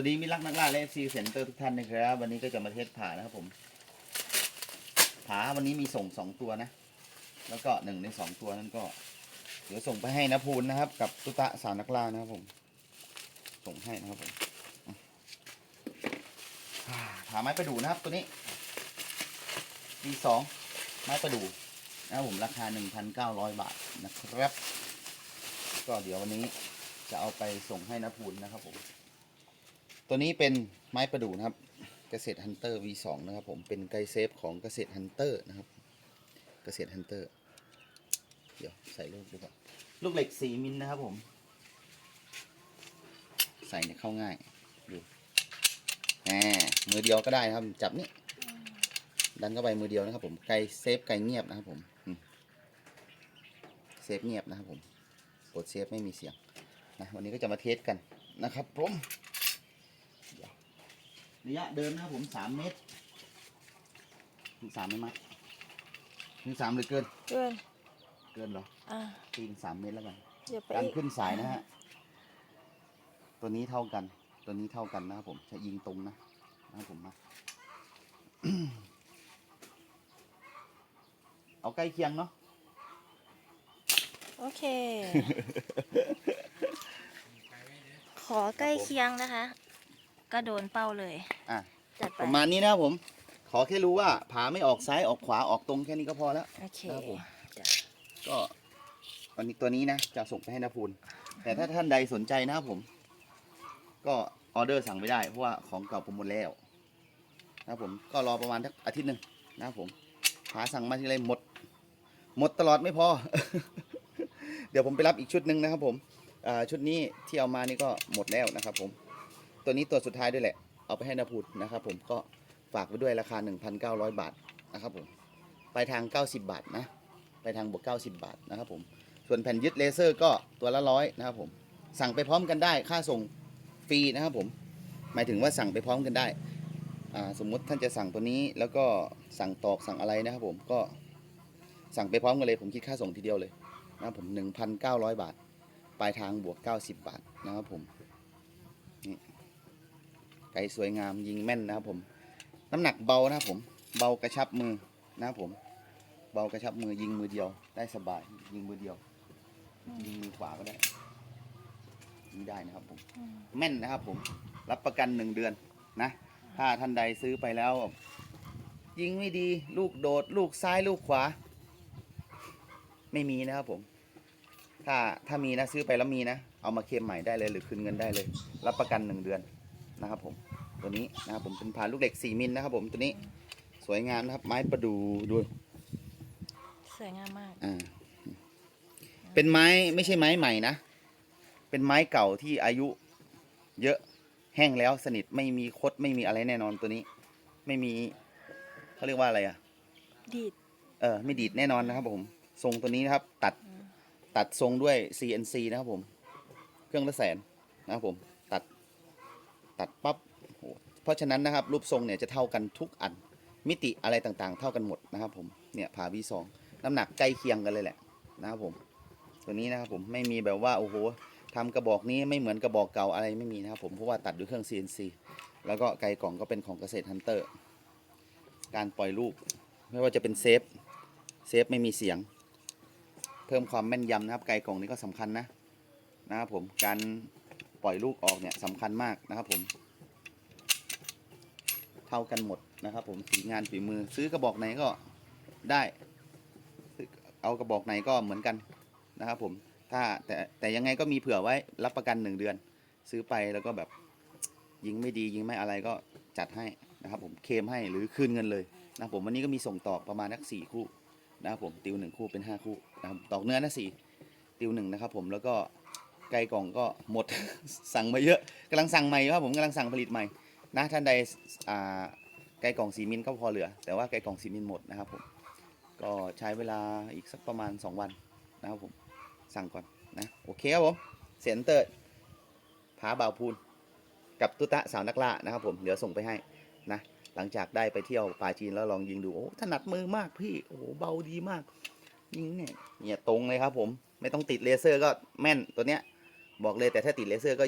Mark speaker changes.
Speaker 1: วัสดีมิตรรักนักล่าและเอฟซีเซ็นเตอร์ทุกท่านนะครับ วันนี้ก็จะมาเทสผานะครับผมผาวันนี้มีส่งสองตัวนะ แล้วก็หนึ่งในสองตัวนั้นก็ เดี๋ยวส่งไปให้นะพูนนะครับ กับตุตะสานักล่านะครับผม ส่งให้นะครับผมผาไม้ประดู่นะครับตัวนี้มีสองไม้ประดู่นะครับผมราคาหนึ่งพันเก้าร้อยบาทนะครับ ก็เดี๋ยววันนี้จะเอาไปส่งให้นะพูนนะครับผม ตัวนี้เป็นไม้ประดู่นะครับ เกษตรฮันเตอร์ V2 นะครับผม เป็นไกด์เซฟของเกษตรฮันเตอร์นะครับ เกษตรฮันเตอร์ เดี๋ยวใส่ลูกดูก่อน ลูกเหล็ก 4 มิลนะครับผม ใส่เนี่ยเข้าง่าย ดูแหมมือเดียวก็ได้นะครับ จับนี่ ดันเข้าไปมือเดียวนะครับผม ไกด์เซฟไกด์เงียบนะครับผมอืมเซฟเงียบนะครับผมกดเซฟไม่มีเสียงนะวันนี้ก็จะมาเทสกันนะครับผม ระยะเดินนะครับผมสามเมตรถึงสามไหมมัดถึงสามหรือเกิน
Speaker 2: เกิน
Speaker 1: เกินเหรอ
Speaker 2: อะ
Speaker 1: ตีนสามเมตรแล้วกัน
Speaker 2: เดี๋ยวไป
Speaker 1: การ
Speaker 2: อีก
Speaker 1: ขึ้นสายนะฮะ ตัวนี้เท่ากัน ตัวนี้เท่ากันนะครับผม จะยิงตรงนะนะครับผมมา เอาใกล้เคียงเนาะ
Speaker 2: โอเค ขอใกล้เคียงนะคะ ก็โดนเป้าเลย
Speaker 1: อะ
Speaker 2: จัดไป
Speaker 1: ประมาณนี้นะครับผม ขอแค่รู้ว่าผาไม่ออกซ้ายออกขวาออกตรงแค่นี้ก็พอแล้ว
Speaker 2: โอเค
Speaker 1: ครับผม
Speaker 2: จ้ะ
Speaker 1: ก็วันนี้ตัวนี้นะจะส่งไปให้นาพูนแต่ถ้าท่านใดสนใจนะครับผม ก็ออเดอร์สั่งไม่ได้เพราะว่าของเก่าผมหมดแล้วนะครับผมก็รอประมาณสักอาทิตย์หนึ่งนะครับผมหาสั่งมาทีไรหมด หมดตลอดไม่พอ เดี๋ยวผมไปรับอีกชุดหนึ่งนะครับผมอ่าชุดนี้ที่เอามานี่ก็หมดแล้วนะครับผม ตัวนี้ตัวสุดท้ายด้วยแหละ เอาไปให้นาพูนนะครับผมก็ฝากไว้ด้วยราคา 1,900 บาทนะครับผมปลายทาง 90 บาทนะ ไปทางบวก 90 บาทนะครับผมส่วนแผ่นยึดเลเซอร์ก็ตัวละร้อยนะครับผมสั่งไปพร้อมกันได้ค่าส่งฟรีนะครับผมหมายถึงว่าสั่งไปพร้อมกันได้สมมุติท่านจะสั่งตัวนี้แล้วก็สั่งตอกสั่งอะไรนะครับผมก็สั่งไปพร้อมกันเลย ผมคิดค่าส่งทีเดียวเลยนะครับผม 1,900 บาท ปลายทางบวก 90 บาทนะครับผมนี่ ก่สวยงามยิงแม่นนะครับผม น้ำหนักเบานะครับผม เบากระชับมือนะครับผม เบากระชับมือยิงมือเดียว ได้สบาย ยิงมือเดียว ยิงมือขวาก็ได้ยิงได้นะครับผม
Speaker 2: ม
Speaker 1: แม่นนะครับผม รับประกันหนึ่งเดือนนะ ถ้าท่านใดซื้อไปแล้ว ยิงไม่ดีลูกโดด ลูกซ้ายลูกขวา ไม่มีนะครับผม ถ้าถ้ามีนะซื้อไปแล้วมีนะเอามาเคลมใหม่ได้เลยหรือคืนเงินได้เลย รับประกันหนึ่งเดือนนะครับผม ตัวนี้นะครับผมเป็นผ่านลูกเหล็ก 4 มิลนะครับผมตัวนี้สวยงามนะครับ ไม้ประดู่ดู
Speaker 2: สวยงามมาก
Speaker 1: อ่า เป็นไม้ไม่ใช่ไม้ใหม่นะ เป็นไม้เก่าที่อายุ เยอะแห้งแล้วสนิทไม่มีคดไม่มีอะไรแน่นอนตัวนี้ ไม่มีเขาเรียกว่าอะไรอะ
Speaker 2: ดีด
Speaker 1: เออไม่ดีดแน่นอนนะครับผม ทรงตัวนี้นะครับ ตัด
Speaker 2: อืม
Speaker 1: ตัดทรงด้วย CNC นะครับผม เครื่องละแสนนะครับผม ตัด ตัดปั๊บโอ้โหเพ ราะฉะนั้นนะครับรูปทรงเนี่ยจะเท่ากันทุกอันมิติอะไรต่างๆ เท่ากันหมดนะครับผมเนี่ยผ่า V2 น้ำหนักใกล้เคียงกันเลยแหละนะครับผมตัวนี้นะครับผมไม่มีแบบว่าโอ้โหทำกระบอกนี้ไม่เหมือนกระบอกเก่าอะไรไม่มีนะครับผมเพราะว่าตัดด้วยเครื่อง CNC แล้วก็ไกลกล่องก็เป็นของเกษตรฮันเตอร์ การปล่อยลูก ไม่ว่าจะเป็นเซฟเซฟไม่มีเสียง เพิ่มความแม่นยำนะครับ ไกลกล่องนี้ก็สำคัญนะนะครับผมการปล่อยลูกออกเนี่ยสำคัญมากนะครับผม เท่ากันหมดนะครับ ผมฝีงานฝีมือซื้อกระบอกไหนก็ได้เอากระบอกไหนก็เหมือนกันนะครับผมถ้าแต่แต่ยังไงก็มีเผื่อไว้รับประกันหนึ่งเดือน ซื้อไปแล้วก็แบบยิงไม่ดียิงไม่อะไรก็จัดให้นะครับผมเคมให้หรือคืนเงินเลยนะครับผมวันนี้ก็มีส่งต่อประมาณนักสี่คู่นะครับผมติวหนึ่งคู่เป็นห้าคู่นะครับตอกเนื้อนะสี่ติวหนึ่งนะครับผมแล้วก็ไกลกล่องก็หมดสั่งมาเยอะกำลังสั่งใหม่ครับผมกำลังสั่งผลิตใหม่ นะท่านใดอ่าไกลกล่องสีมิลก็พอเหลือ แต่ว่าไกลกล่องสีมิลหมดนะครับผมก็ใช้เวลาอีกสักประมาณ 2 วันนะครับผมสั่งก่อนนะโอเคครับผมเสียนเตอร์ผาบ่าวพูนกับตุตะสาวนักล่านะครับผมเดี๋ยวส่งไปให้นะหลังจากได้ไปเที่ยวป่าจีนแล้วลองยิงดูโอ้ถนัดมือมากพี่โอ้เบาดีมากยิงเนี่ยเนี่ยตรงเลยครับผมไม่ต้องติดเลเซอร์ก็แม่นตัวเนี้ยบอกเลยแต่ถ้าติดเลเซอร์ก็